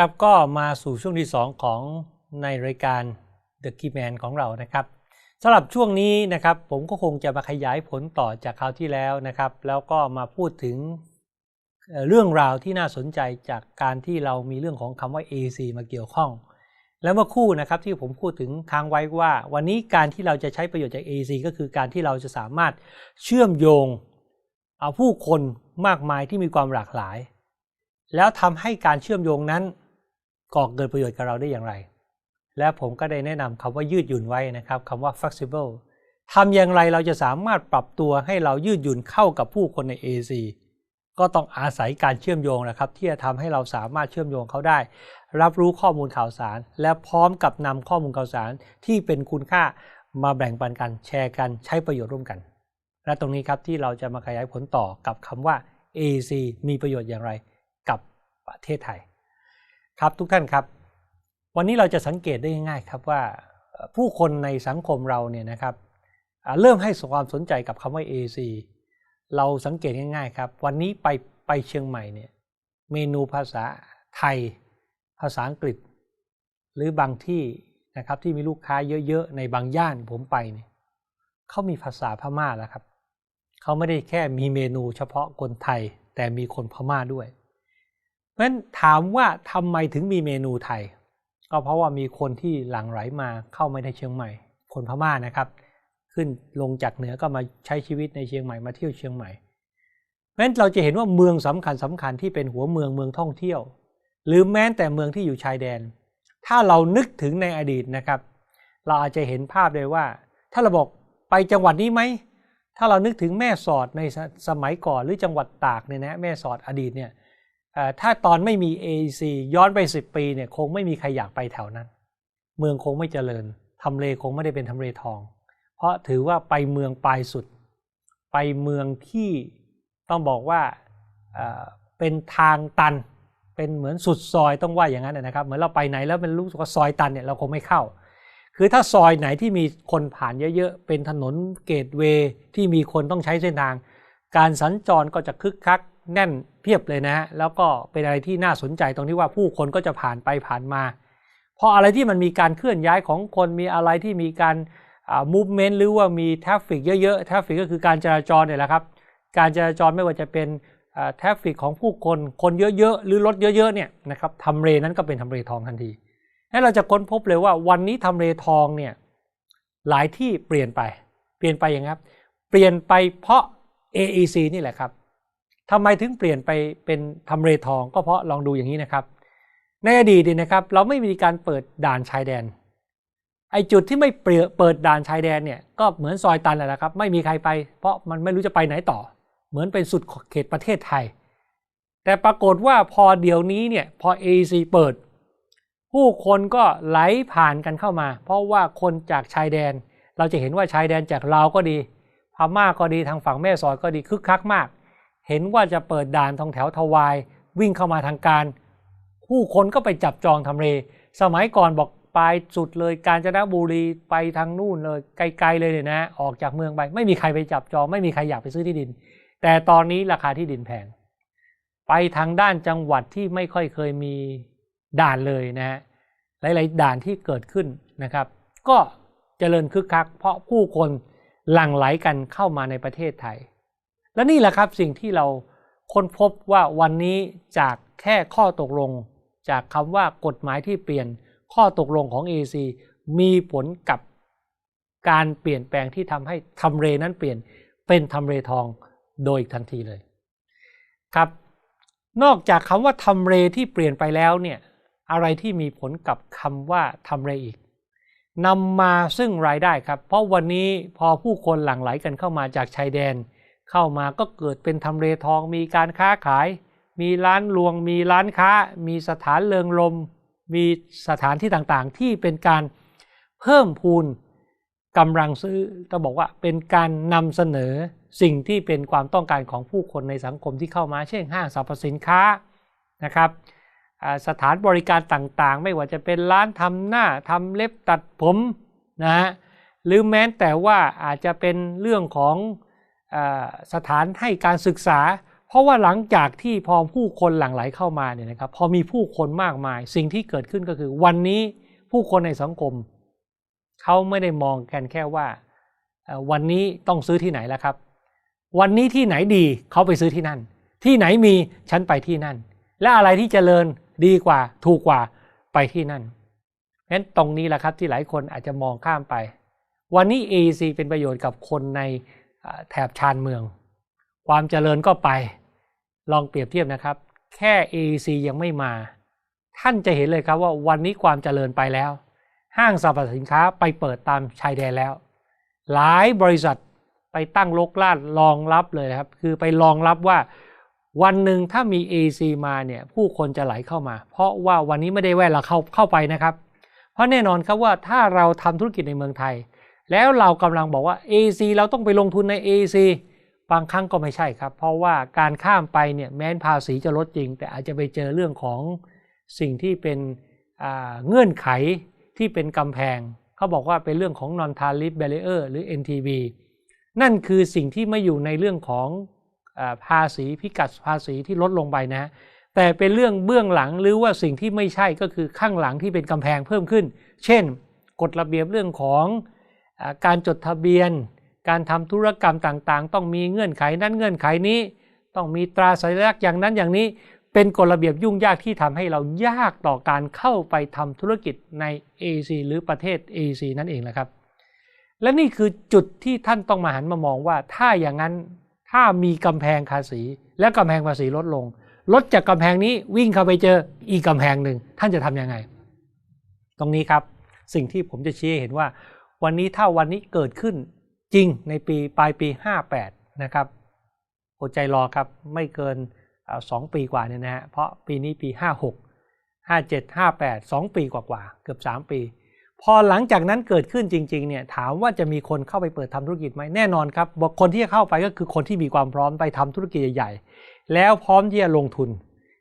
ครับก็มาสู่ช่วงที่ 2 ของในรายการ The Key Man ของเรานะครับสำหรับช่วงนี้นะครับผมก็คงจะมาขยายผลต่อจากคราวที่แล้วนะครับ แล้วก็มาพูดถึงเรื่องราวที่น่าสนใจจากการที่เรามีเรื่องของคำว่า AC มาเกี่ยวข้อง แล้วเมื่อคู่นะครับที่ผมพูดถึงค้างไว้ว่า วันนี้การที่เราจะใช้ประโยชน์จาก AC ก็คือการที่เราจะสามารถเชื่อมโยงเอาผู้คนมากมายที่มีความหลากหลาย แล้วทำให้การเชื่อมโยงนั้น ก่อเกิดประโยชน์กับเราได้อย่างไร และผมก็ได้แนะนำคำว่ายืดหยุ่นไว้นะครับคำว่า flexible ทำอย่างไรเราจะสามารถปรับตัวให้เรายืดหยุ่นเข้ากับผู้คนใน AC ก็ต้องอาศัยการเชื่อมโยงนะครับ ที่จะทำให้เราสามารถเชื่อมโยงเขาได้ รับรู้ข้อมูลข่าวสาร และพร้อมกับนำข้อมูลข่าวสารที่เป็นคุณค่ามาแบ่งปันกันแชร์กันใช้ประโยชน์ร่วมกัน และตรงนี้ครับที่เราจะมาขยายผลต่อกับคำว่า AC มีประโยชน์อย่างไรกับประเทศไทย ครับทุกท่านครับ วันนี้เราจะสังเกตได้ง่ายครับว่าผู้คนในสังคมเราเนี่ยนะครับเริ่มให้ความสนใจกับคำว่า AC เราสังเกตง่ายๆครับ วันนี้ไปไปเชียงใหม่เนี่ยเมนูภาษาไทย ภาษาอังกฤษ หรือบางที่นะครับที่มีลูกค้าเยอะๆ ในบางย่านผมไปเนี่ยเขามีภาษาพม่าแล้วครับเขาไม่ได้แค่มีเมนูเฉพาะคนไทย แต่มีคนพม่าด้วย เพราะฉะนั้นถามว่าทำไมถึงมีเมนูไทย ก็เพราะว่ามีคนที่หลั่งไหลมาเข้ามาในเชียงใหม่ คนพม่านะครับ ขึ้นลงจากเหนือก็มาใช้ชีวิตในเชียงใหม่มาเที่ยวเชียงใหม่เพราะฉะนั้นเราจะเห็นว่าเมืองสำคัญสำคัญที่เป็นหัวเมืองเมืองท่องเที่ยว หรือแม้แต่เมืองที่อยู่ชายแดน ถ้าเรานึกถึงในอดีตนะครับ เราอาจจะเห็นภาพเลยว่า ถ้าเราบอกไปจังหวัดนี้ไหมถ้าเรานึกถึงแม่สอดในสมัยก่อนหรือจังหวัดตากเนี่ยนะแม่สอดอดีตเนี่ย ถ้าตอนไม่มี AEC ย้อนไป 10 ปีเนี่ยคงไม่มีใครอยากไปแถวนั้น เมืองคงไม่เจริญทำเลคงไม่ได้เป็นทำเลทอง เพราะถือว่าไปเมืองปลายสุด ไปเมืองที่ต้องบอกว่าเป็นทางตัน เป็นเหมือนสุดซอยต้องว่าอย่างนั้นนะครับ เหมือนเราไปไหนแล้วมันรู้สึกว่าซอยตันเนี่ยเราคงไม่เข้า คือถ้าซอยไหนที่มีคนผ่านเยอะๆ เป็นถนนเกตเวย์ที่มีคนต้องใช้เส้นทาง การสัญจรก็จะคึกคัก แน่นเพียบเลยนะฮะแล้วก็เป็นอะไรที่น่าสนใจตรงที่ว่าผู้คนก็จะผ่านไปผ่านมาพราะอะไรที่มันมีการเคลื่อนย้ายของคนมีอะไรที่มีการอ่า movement หรือว่ามีทราฟฟิกเยอะๆทราฟฟิกก็คือการจราจรเนี่ยแหละครับ การจราจรไม่ว่าจะเป็นทราฟฟิกของผู้คน คนเยอะๆ หรือรถเยอะๆเนี่ยนะครับทำเลนั้นก็เป็นทำเลทองทันทีให้เราจะค้นพบเลยว่าวันนี้ทำเลทองเนี่ยหลายที่เปลี่ยนไป เปลี่ยนไปยังไงครับ เปลี่ยนไปเพราะ AEC นี่แหละครับ ทำไมถึงเปลี่ยนไปเป็นทำเลทอง ก็เพราะลองดูอย่างนี้นะครับ ในอดีตเนี่ยนะครับ เราไม่มีการเปิดด่านชายแดน ไอจุดที่ไม่เปิดเปิดด่านชายแดนเนี่ยก็เหมือนซอยตันแหละครับไม่มีใครไป เพราะมันไม่รู้จะไปไหนต่อ เหมือนเป็นสุดเขตประเทศไทย แต่ปรากฏว่าพอเดี๋ยวนี้เนี่ยพอ AEC เปิด ผู้คนก็ไหลผ่านกันเข้ามา เพราะว่าคนจากชายแดน เราจะเห็นว่าชายแดนจากลาวก็ดีพม่าก็ดีทางฝั่งแม่สอดก็ดีคึกคักมาก เห็นว่าจะเปิดด่านทางแถวทวาย วิ่งเข้ามาทางการ ผู้คนก็ไปจับจองทำเล สมัยก่อนบอกปลายสุดเลยกาญจนบุรีไปทางนู่นเลยไกลๆเลยเนี่ยนะ ออกจากเมืองไป ไม่มีใครไปจับจอง ไม่มีใครอยากไปซื้อที่ดิน แต่ตอนนี้ราคาที่ดินแพงไปทางด้านจังหวัดที่ไม่ค่อยเคยมีด่านเลยนะฮะหลาย ๆ ด่านที่เกิดขึ้นนะครับ ก็เจริญคึกคัก เพราะผู้คนหลั่งไหลกันเข้ามาในประเทศไทย และนี่แหละครับสิ่งที่เราค้นพบว่าวันนี้จากแค่ข้อตกลง จากคำว่ากฎหมายที่เปลี่ยนข้อตกลงของ AEC มีผลกับการเปลี่ยนแปลงที่ทำให้ทำเลนั้นเปลี่ยนเป็นทำเลทองโดยทันทีเลยครับ นอกจากคำว่าทำเลที่เปลี่ยนไปแล้วเนี่ยอะไรที่มีผลกับคำว่าทำเลอีกนำมาซึ่งรายได้ครับ เพราะวันนี้พอผู้คนหลั่งไหลกันเข้ามาจากชายแดน เข้ามาก็เกิดเป็นทำเลทองมีการค้าขาย มีร้านรวง มีร้านค้า มีสถานเริงรมมีสถานที่ต่างๆ ที่เป็นการเพิ่มพูนกำลังซื้อต้องบอกว่าเป็นการนำเสนอสิ่งที่เป็นความต้องการของผู้คนในสังคมที่เข้ามา เช่นห้างสรรพสินค้านะครับสถานบริการต่างๆ ไม่ว่าจะเป็นร้านทำหน้าทำเล็บตัดผมนะฮะหรือแม้แต่ว่าอาจจะเป็นเรื่องของ สถานให้การศึกษา เพราะว่าหลังจากที่พอผู้คนหลั่งไหลเข้ามาเนี่ยนะครับพอมีผู้คนมากมาย สิ่งที่เกิดขึ้นก็คือ วันนี้ผู้คนในสังคมเขาไม่ได้มองกันแค่ว่า วันนี้ต้องซื้อที่ไหนแล้วครับ วันนี้ที่ไหนดีเขาไปซื้อที่นั่น ที่ไหนมีฉันไปที่นั่น และอะไรที่เจริญดีกว่า ถูกกว่าไปที่นั่นงั้นตรงนี้แหละครับที่หลายคนอาจจะมองข้ามไป วันนี้ AEC เป็นประโยชน์กับคนใน แถบชานเมือง ความเจริญก็ไป ลองเปรียบเทียบนะครับ แค่ AEC ยังไม่มา ท่านจะเห็นเลยครับว่าวันนี้ความเจริญไปแล้ว ห้างสรรพสินค้าไปเปิดตามชายแดนแล้ว หลายบริษัทไปตั้งลกลาดรองรับเลยครับ คือไปรองรับว่าวันหนึ่งถ้ามี AC มาเนี่ยผู้คนจะไหลเข้ามา เพราะว่าวันนี้ไม่ได้แวะเราเข้าเข้าไปนะครับ เพราะแน่นอนครับว่าถ้าเราทำธุรกิจในเมืองไทย แล้วเรากำลังบอกว่า AC เราต้องไปลงทุนใน AC บางครั้งก็ไม่ใช่ครับ เพราะว่าการข้ามไปเนี่ยแม้นภาษีจะลดจริง แต่อาจจะไปเจอเรื่องของสิ่งที่เป็นเงื่อนไขที่เป็นกำแพง เขาบอกว่าเป็นเรื่องของ non tariff barrier หรือ NTB นั่นคือสิ่งที่ไม่อยู่ในเรื่องของภาษีพิกัดภาษีที่ลดลงไปนะ แต่เป็นเรื่องเบื้องหลังหรือว่าสิ่งที่ไม่ใช่ก็คือข้างหลังที่เป็นกำแพงเพิ่มขึ้น เช่น กฎระเบียบเรื่องของ การจดทะเบียน การทำธุรกรรมต่างๆ ต้องมีเงื่อนไขนั้นเงื่อนไขนี้ ต้องมีตราสัญลักษณ์อย่างนั้นอย่างนี้ เป็นกฎระเบียบยุ่งยากที่ทำให้เรายากต่อการเข้าไปทำธุรกิจใน AEC หรือประเทศ AEC นั่นเองแหละครับ และนี่คือจุดที่ท่านต้องมาหันมามองว่า ถ้าอย่างนั้นถ้ามีกำแพงภาษี และกำแพงภาษีลดลงลดจากกำแพงนี้วิ่งเข้าไปเจออีกกำแพงหนึ่งท่านจะทํำยังไง ตรงนี้ครับ สิ่งที่ผมจะชี้เห็นว่า วันนี้ถ้าวันนี้เกิดขึ้นจริงในปีปลายปี 58 นะครับอดใจรอครับไม่เกินสองปีกว่าเนี่ยนะฮะเพราะปีนี้ปี 56 57 58 2 ปีกว่าๆเกือบ 3 ปี พอหลังจากนั้นเกิดขึ้นจริงๆเนี่ยถามว่าจะมีคนเข้าไปเปิดทำธุรกิจไหมแน่นอนครับบอกคนที่จะเข้าไปก็คือคนที่มีความพร้อมไปทำธุรกิจใหญ่ๆ แล้วพร้อมที่จะลงทุน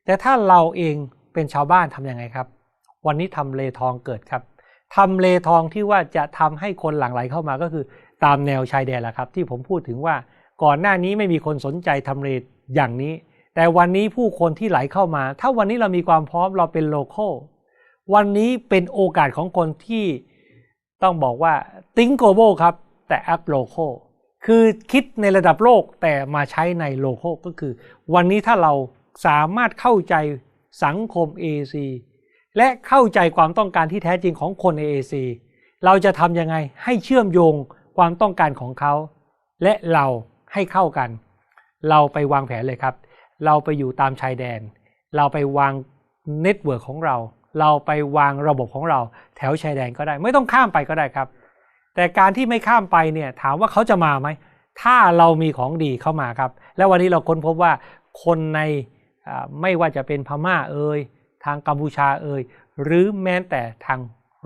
แต่ถ้าเราเองเป็นชาวบ้านทํำยังไงครับ วันนี้ทำเลทองเกิดครับ ทำเลทองที่ว่าจะทำให้คนหลั่งไหลเข้ามาก็คือ ตามแนวชายแดนแหละครับ ที่ผมพูดถึงว่าก่อนหน้านี้ไม่มีคนสนใจทำเลอย่างนี้ แต่วันนี้ผู้คนที่ไหลเข้ามา ถ้าวันนี้เรามีความพร้อมเราเป็นโลเคอลวันนี้เป็นโอกาสของคนที่ต้องบอกว่า think global ครับ แต่ act local คือคิดในระดับโลกแต่มาใช้ในโลโก้ก็คือ วันนี้ถ้าเราสามารถเข้าใจสังคม AC และเข้าใจความต้องการที่แท้จริงของคน AAC เราจะทำยังไงให้เชื่อมโยงความต้องการของเขา และเราให้เข้ากัน เราไปวางแผนเลยครับ เราไปอยู่ตามชายแดน เราไปวางเน็ตเวิร์กของเรา เราไปวางระบบของเรา แถวชายแดนก็ได้ ไม่ต้องข้ามไปก็ได้ครับ แต่การที่ไม่ข้ามไปเนี่ยถามว่าเขาจะมาไหม ถ้าเรามีของดีเข้ามาครับ แล้ววันนี้เราค้นพบว่าคนในไม่ว่าจะเป็นพม่าเอ่ย ทางกัมพูชาเอ่ยหรือแม้แต่ทาง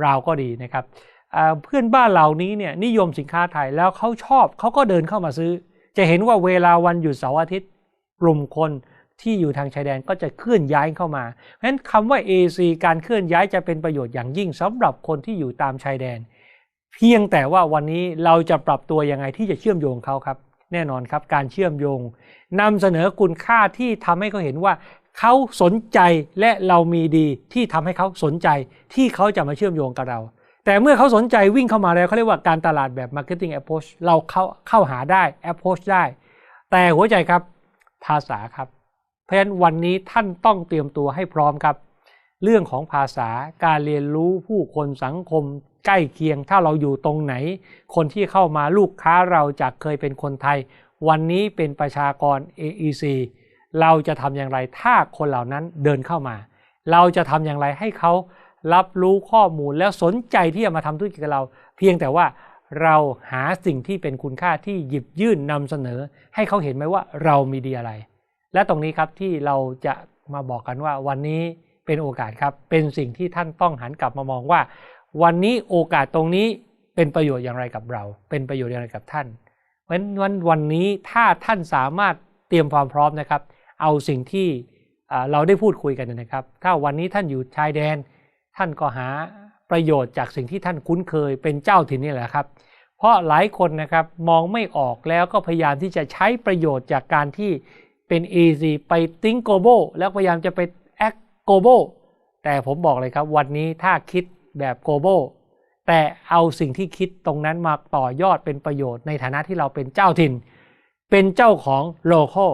ลาก็ดีนะครับเพื่อนบ้านเหล่านี้เนี่ยนิยมสินค้าไทยแล้วเขาชอบเขาก็เดินเข้ามาซื้อ จะเห็นว่าเวลาวันหยุดเสาร์อาทิตย์กลุ่มคนที่อยู่ทางชายแดนก็จะเคลื่อนย้ายเข้ามาเพราะฉะนั้นคำว่า AC การเคลื่อนย้ายจะเป็นประโยชน์อย่างยิ่งสำหรับคนที่อยู่ตามชายแดน เพียงแต่ว่าวันนี้เราจะปรับตัวยังไงที่จะเชื่อมโยงเขาครับ แน่นอนครับการเชื่อมโยงนำเสนอคุณค่าที่ทำให้เขาเห็นว่า เขาสนใจและเรามีดีที่ทำให้เขาสนใจที่เขาจะมาเชื่อมโยงกับเรา แต่เมื่อเขาสนใจวิ่งเข้ามาแล้วเขาเรียกว่าการตลาดแบบ marketing approach เราเข้าเข้าหาได้ approach ได้ แต่หัวใจครับภาษาครับ เพราะฉะนั้นวันนี้ท่านต้องเตรียมตัวให้พร้อมครับ เรื่องของภาษาการเรียนรู้ผู้คนสังคมใกล้เคียงถ้าเราอยู่ตรงไหน คนที่เข้ามาลูกค้าเราจากเคยเป็นคนไทย วันนี้เป็นประชากร AEC เราจะทำอย่างไรถ้าคนเหล่านั้นเดินเข้ามา เราจะทำอย่างไรให้เขารับรู้ข้อมูลแล้วสนใจที่จะมาทำธุรกิจกับเรา เพียงแต่ว่าเราหาสิ่งที่เป็นคุณค่าที่หยิบยื่นนำเสนอ ให้เขาเห็นไหมว่าเรามีดีอะไร และตรงนี้ครับที่เราจะมาบอกกันว่าวันนี้เป็นโอกาสครับ เป็นสิ่งที่ท่านต้องหันกลับมามองว่า วันนี้โอกาสตรงนี้เป็นประโยชน์อย่างไรกับเรา เป็นประโยชน์อย่างไรกับท่านเพราะฉะนั้นวันนี้ถ้าท่านสามารถเตรียมความพร้อมนะครับ เอาสิ่งที่เราได้พูดคุยกันนะครับ ถ้าวันนี้ท่านอยู่ชายแดน ท่านก็หาประโยชน์จากสิ่งที่ท่านคุ้นเคยเป็นเจ้าถิ่นนี่แหละครับ เพราะหลายคนนะครับมองไม่ออกแล้วก็พยายามที่จะใช้ประโยชน์จากการที่เป็น easy ไป think global แล้วพยายามจะไป act global แต่ผมบอกเลยครับวันนี้ถ้าคิดแบบ global แต่เอาสิ่งที่คิดตรงนั้นมาต่อยอดเป็นประโยชน์ในฐานะที่เราเป็นเจ้าถิ่น เป็นเจ้าของ local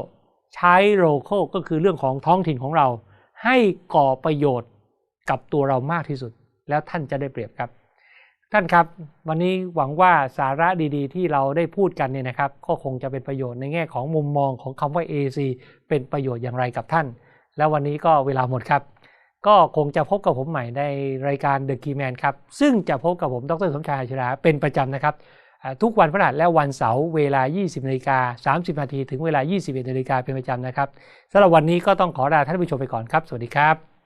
ใช้ local ก็คือเรื่องของท้องถิ่นของเรา ให้ก่อประโยชน์กับตัวเรามากที่สุด แล้วท่านจะได้เปรียบครับ ท่านครับ วันนี้หวังว่าสาระดีๆ ที่เราได้พูดกันเนี่ยนะครับก็คงจะเป็นประโยชน์ในแง่ของมุมมองของคำว่า AC เป็นประโยชน์อย่างไรกับท่าน แล้ววันนี้ก็เวลาหมดครับ ก็คงจะพบกับผมใหม่ในรายการ The Key Man ครับซึ่งจะพบกับผมดรสมชายอาชราเป็นประจำนะครับ ทุกวันพฤหัสและวันเสาร์เวลา 20นาฬิกา30นาทีถึงเวลา 21นาฬิกาเป็นประจำนะครับสำหรับวันนี้ก็ต้องขอลาท่านผู้ชมไปก่อนครับ สวัสดีครับ